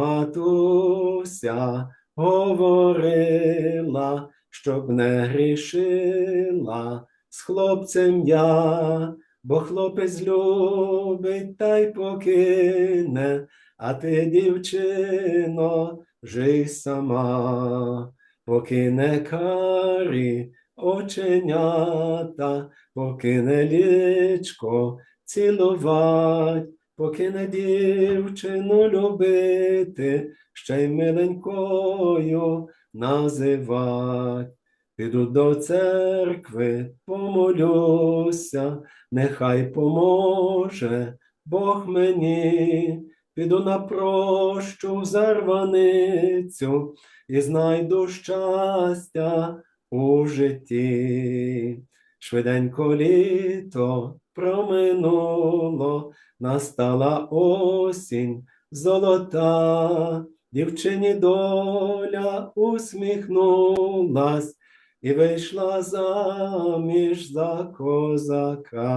матуся говорила, щоб не грішила з хлопцем я, бо хлопець любить та й покине, а ти, дівчино, жий сама, покине карі оченята, покине лічко цілувать, покине дівчину любити, ще й миленькою називать. Піду до церкви, помолюся, нехай поможе Бог мені, піду на прощу зарваницю і знайду щастя у житті. Швиденько літо проминуло, настала осінь золота, дівчині доля усміхнулась і вийшла заміж за козака.